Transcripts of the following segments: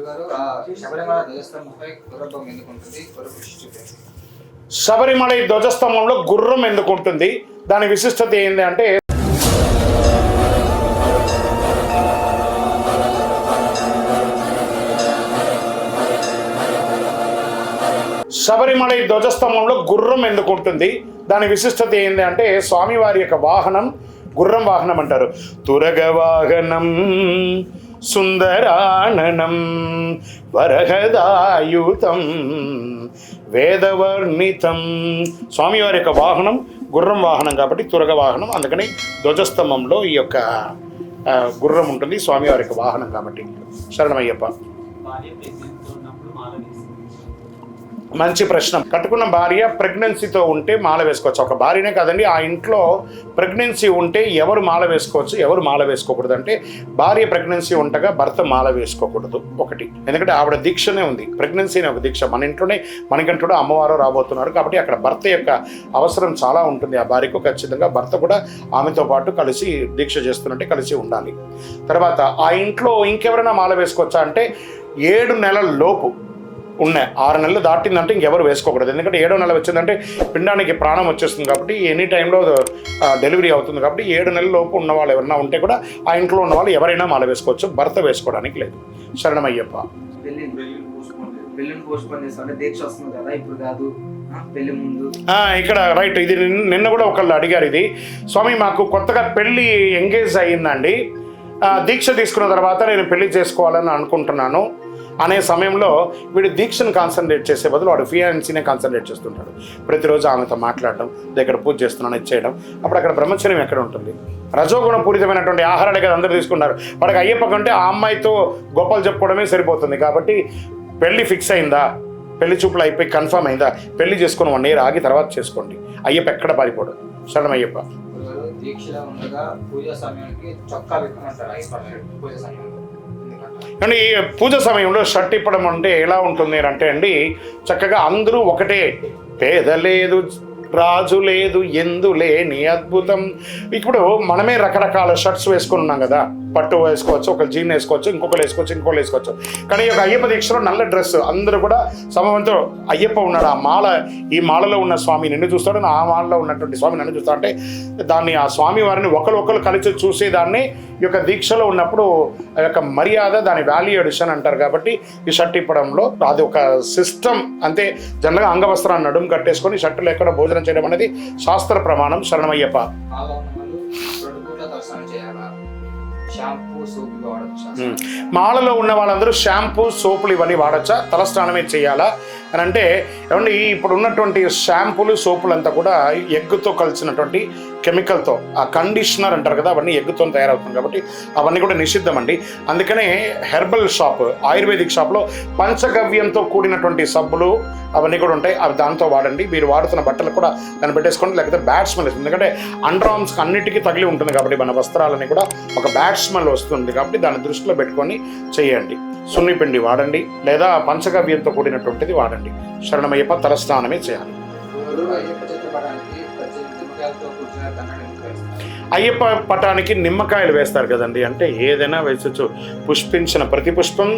గురుగారు శబరిమల ధ్వజస్తంభంపై గుర్రబొమ్మ శబరిమల ధ్వజస్తంభంలో గుర్రం ఎందుకు ఉంటుంది దాని విశిష్టత ఏంటి అంటే శబరిమల ధ్వజస్తంభంలో గుర్రం ఎందుకు ఉంటుంది దాని విశిష్టత ఏంటి అంటే స్వామివారి యొక్క వాహనం గుర్రం వాహనం అంటారు. తురగ వాహనం సుందరాననం వరహదాయుతం వేదవర్ణితం. స్వామివారి యొక్క వాహనం గుర్రం వాహనం కాబట్టి తురగ వాహనం. అందుకని ధ్వజస్తంభంలో ఈ యొక్క గుర్రం ఉంటుంది స్వామివారి యొక్క వాహనం కాబట్టి. శరణమయ్యప్ప. మంచి ప్రశ్న. కట్టుకున్న భార్య ప్రెగ్నెన్సీతో ఉంటే మాల వేసుకోవచ్చు. ఒక భార్యనే కాదండి ఆ ఇంట్లో ప్రెగ్నెన్సీ ఉంటే ఎవరు మాల వేసుకోవచ్చు ఎవరు మాల వేసుకోకూడదు అంటే భార్య ప్రెగ్నెన్సీ ఉండగా భర్త మాల వేసుకోకూడదు. ఒకటి. ఎందుకంటే ఆవిడ దీక్షనే ఉంది. ప్రెగ్నెన్సీ అనే ఒక దీక్ష. మన ఇంట్లోనే మనకంటూ అమ్మవారు రాబోతున్నారు కాబట్టి అక్కడ భర్త యొక్క అవసరం చాలా ఉంటుంది. ఆ భార్యకు ఖచ్చితంగా భర్త కూడా ఆమెతో పాటు కలిసి దీక్ష చేస్తున్నట్టే కలిసి ఉండాలి. తర్వాత ఆ ఇంట్లో ఇంకెవరైనా మాల వేసుకోవచ్చా అంటే ఏడు నెలల లోపు ఉన్నాయి. ఆరు నెలలు దాటిందంటే ఇంకెవరు వేసుకోకూడదు. ఎందుకంటే ఏడో నెల వచ్చిందంటే పిండానికి ప్రాణం వచ్చేస్తుంది కాబట్టి ఎనీ టైంలో డెలివరీ అవుతుంది కాబట్టి ఏడు నెలల లోపు ఉన్న వాళ్ళు ఎవరైనా ఉంటే కూడా ఆ ఇంట్లో ఉన్న వాళ్ళు ఎవరైనా మాల వేసుకోవచ్చు భర్త వేసుకోవడానికి లేదు. శరణమయ్యప్ప. ఇక్కడ రైట్. ఇది నిన్న- కూడా ఒకళ్ళు అడిగారు ఇది. స్వామి మాకు కొత్తగా పెళ్ళి ఎంగేజ్ అయ్యిందండి. దీక్ష తీసుకున్న తర్వాత నేను పెళ్ళి చేసుకోవాలని అనుకుంటున్నాను. అనే సమయంలో వీడు దీక్షను కాన్సన్ట్రేట్ చేసే బదులు వాడు ఫియాన్సీనే కాన్సన్ట్రేట్ చేస్తుంటాడు. ప్రతిరోజు ఆమెతో మాట్లాడడం దగ్గర పూజ చేస్తున్నాను ఇది చేయడం. అప్పుడు అక్కడ బ్రహ్మచర్యం ఎక్కడ ఉంటుంది? రజోగుణ పూరితమైనటువంటి ఆహారాలు కదా అందరూ తీసుకున్నారు వాడికి అయ్యప్ప కంటే ఆ అమ్మాయితో గొప్పలు చెప్పుకోవడమే సరిపోతుంది. కాబట్టి పెళ్ళి ఫిక్స్ అయిందా? పెళ్ళి చూపులు అయిపోయి కన్ఫర్మ్ అయిందా? పెళ్ళి చేసుకుని వన్ ఇయర్ ఆగి తర్వాత చేసుకోండి. అయ్యప్ప ఎక్కడ పారిపోడు? శరణం అయ్యప్ప. దీక్షలో ఉండగా పూజ సమయానికి చొక్కా పెట్టుకుంటారు పూజ సమయంలో అండి ఈ పూజ సమయంలో షర్ట్ ఇప్పడం అంటే ఎలా ఉంటుంది అంటే అండి చక్కగా అందరూ ఒకటే పేద లేదు రాజు లేదు ఎందు లేని అద్భుతం. ఇప్పుడు మనమే రకరకాల షర్ట్స్ వేసుకుని ఉన్నాం కదా. పట్టు వేసుకోవచ్చు ఒక జీన్ వేసుకోవచ్చు ఇంకొకరు వేసుకోవచ్చు ఇంకొకరు వేసుకోవచ్చు. కానీ ఈ యొక్క అయ్యప్ప దీక్షలో నల్ల డ్రెస్ అందరూ కూడా సమవంతో అయ్యప్ప ఉన్నాడు. ఆ మాల ఈ మాలలో ఉన్న స్వామి నిన్ను చూస్తాడు ఆ మాలలో ఉన్నటువంటి స్వామి నన్ను చూస్తాడు అంటే దాన్ని ఆ స్వామి వారిని ఒకరు ఒకరు కలిసి చూసేదాన్ని. ఈ యొక్క దీక్షలో ఉన్నప్పుడు ఆ యొక్క మర్యాద దాని వాల్యూ ఎడిషన్ అంటారు కాబట్టి ఈ షర్ట్ ఇప్పడంలో అది ఒక సిస్టమ్ అంతే జనరల్గా అంగవస్త్రాన్ని నడుము కట్టేసుకొని షర్టులు ఎక్కడ భోజనం చేయడం అనేది శాస్త్ర ప్రమాణం. శరణమయ్యప్ప. దర్శనం. మాలలో ఉన్న వాళ్ళందరూ షాంపూ సోపులు ఇవన్నీ వాడచ్చా? తలస్నానమే చేయాలా? అని అంటే ఏమండి ఇప్పుడు ఉన్నటువంటి షాంపూలు సోపులు అంతా కూడా ఎగ్గుతో కలిసినటువంటి కెమికల్తో ఆ కండిషనర్ అంటారు కదా అవన్నీ ఎగ్గుతో తయారవుతుంది కాబట్టి అవన్నీ కూడా నిషిద్ధం అండి అందుకనే హెర్బల్ షాప్ ఆయుర్వేదిక్ షాప్లో పంచగవ్యంతో కూడినటువంటి సబ్బులు అవన్నీ కూడా ఉంటాయి. అవి దాంతో వాడండి. మీరు వాడుతున్న బట్టలు కూడా దాన్ని పెట్టేసుకోండి. లేకపోతే బ్యాడ్ స్మెల్ వస్తుంది. ఎందుకంటే అండర్ ఆర్మ్స్కి అన్నిటికీ తగిలి ఉంటుంది కాబట్టి మన వస్త్రాలని కూడా ఒక బ్యాడ్ స్మెల్ వస్తుంది కాబట్టి దాన్ని దృష్టిలో పెట్టుకొని చేయండి. సున్నిపిండి వాడండి. లేదా పంచగవ్యంతో కూడినటువంటిది వాడండి. శరణమయ్యప్ప తలస్నానమే చేయాలి. అయ్యప్ప పటానికి నిమ్మకాయలు వేస్తారు కదండి. అంటే ఏదైనా వేసొచ్చు పుష్పించిన ప్రతి పుష్పం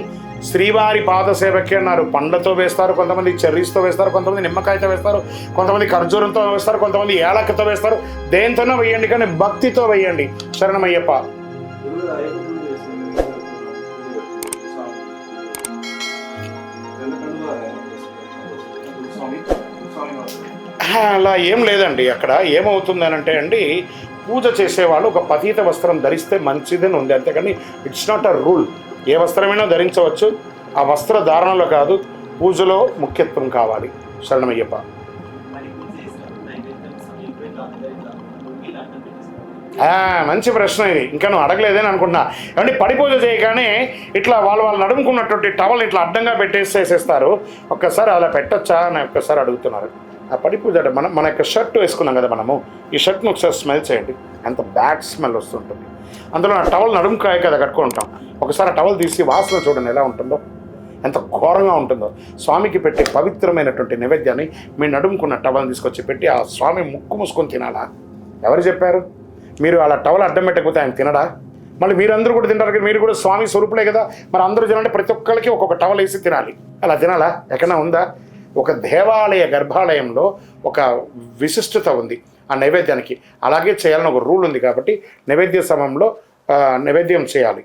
శ్రీవారి పాద సేవకి అన్నారు. పండ్లతో వేస్తారు కొంతమంది చెర్రీస్తో వేస్తారు కొంతమంది నిమ్మకాయతో వేస్తారు కొంతమంది ఖర్జూరంతో వేస్తారు కొంతమంది ఏలకతో వేస్తారు. దేంతోనో వేయండి కానీ భక్తితో వేయండి. శరణమయ్యప్ప. అలా ఏం లేదండి. అక్కడ ఏమవుతుంది అని అంటే అండి పూజ చేసేవాళ్ళు ఒక పతీత వస్త్రం ధరిస్తే మంచిదని ఉంది. అంతేకాని ఇట్స్ నాట్ అ రూల్ ఏ వస్త్రమైనా ధరించవచ్చు. ఆ వస్త్ర ధారణలో కాదు పూజలో ముఖ్యత్వం కావాలి. శరణమయ్యప్ప. మంచి ప్రశ్న ఇది. ఇంకా నువ్వు అడగలేదని అనుకుంటున్నా. ఏమంటే పడి పూజ చేయగానే ఇట్లా వాళ్ళు వాళ్ళు నడుముకున్నటువంటి టవల్ ఇట్లా అడ్డంగా పెట్టేసేసేస్తారు. ఒక్కసారి అలా పెట్టచ్చా అని ఒక్కసారి అడుగుతున్నారు. ఆ పడి మనం మన యొక్క షర్ట్ వేసుకున్నాం కదా మనము. ఈ షర్ట్ను ఒకసారి స్మెల్ చేయండి. ఎంత బ్యాడ్ స్మెల్ వస్తుంటుంది. అందులో ఆ టవల్ నడుముకాయ కదా కట్టుకుంటాం. ఒకసారి ఆ టవల్ తీసి వాసన చూడండి ఎలా ఉంటుందో. ఎంత ఘోరంగా ఉంటుందో. స్వామికి పెట్టే పవిత్రమైనటువంటి నైవేద్యాన్ని మీ నడుముకున్న టవల్ని తీసుకొచ్చి పెట్టి ఆ స్వామి ముక్కు మూసుకొని తినాలా? ఎవరు చెప్పారు? మీరు అలా టవల్ అడ్డం పెట్టకపోతే ఆయన తినడా? మళ్ళీ మీరందరూ కూడా తింటారు కదా మీరు కూడా స్వామి స్వరూపులే కదా. మరి అందరూ తినాలంటే ప్రతి ఒక్కరికి ఒక్కొక్క టవల్ వేసి తినాలి. అలా తినాలా? ఎక్కడన్నా ఉందా? ఒక దేవాలయ గర్భాలయంలో ఒక విశిష్టత ఉంది ఆ నైవేద్యానికి. అలాగే చేయాలని ఒక రూల్ ఉంది కాబట్టి నైవేద్య సమయంలో నైవేద్యం చేయాలి.